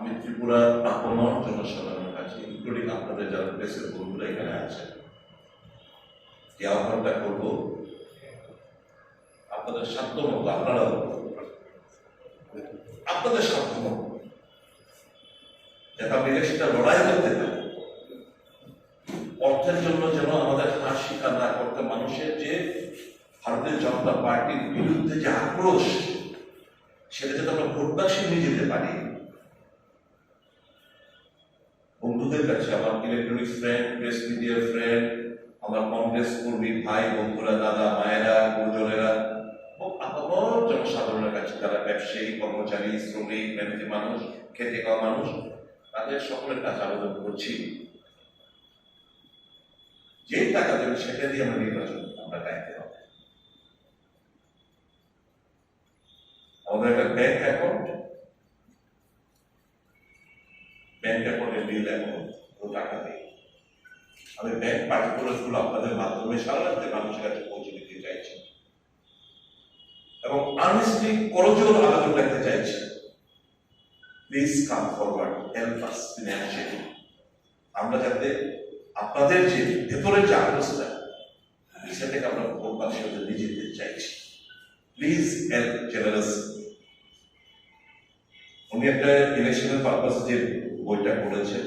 আমি ত্রিপুরার আপমর জনসাধারণের কাছে ইনক্লুডিং আপনাদের যারা প্রেসের বন্ধুরা এখানে আছেন যে আহ্বানটা করব। আপনাদের সাধ্য মতো আপনারা আপনাদের সাধ্য মতো যাতে আমরা ইলেকশনটা লড়াই করতে পারি। অর্থের জন্য যেন আমাদের হার স্বীকার না করতে মানুষের যে ভারতীয় জনতা পার্টির বিরুদ্ধে যে আক্রোশ, সেটা যাতে আমরা ভোটবাসী নিয়ে যেতে পারি বন্ধুদের কাছে, আমার ইলেকট্রনিক্স ফ্রেন্ড প্রেস মিডিয়ার ফ্রেন্ড আমার কংগ্রেস কর্মী ভাই, বন্ধুরা, দাদা, মায়েরা, গুরুজনেরা আপামর জনসাধারণের কাছে, যারা ব্যবসায়ী, কর্মচারী, শ্রমিক মেহনতি মানুষ খেতে খাওয়া মানুষ, তাদের সকলের কাছে আবেদন করছি। যে টাকা দেবে সেটা দিয়ে আমরা নির্বাচন আমরা গাইতে হবে। আমাদের একটা ব্যাংক অ্যাকাউন্ট ব্যাংক অ্যাকাউন্টে বিল অ্যাকাউন্ট কোনো টাকা নেই। আমি ব্যাংক পার্টিকুলারগুলো আপনাদের মাধ্যমে রাজ্যে মানুষের কাছে পৌঁছে দিতে চাইছি। এবং আর্নেস্টলি করজোর আবেদন রাখতে চাইছি। Please come forward help us financially আমরা যাতে আপনাদের যে ভেতরের যে আগ্রহটা সেটাকে আমরা ভোটবাসীর মধ্যে নিয়ে যেতে চাইছি। প্লিজ হেল্প জেনারেস উনি একটা ইলেকশনের পারপাস যে বইটা করেছেন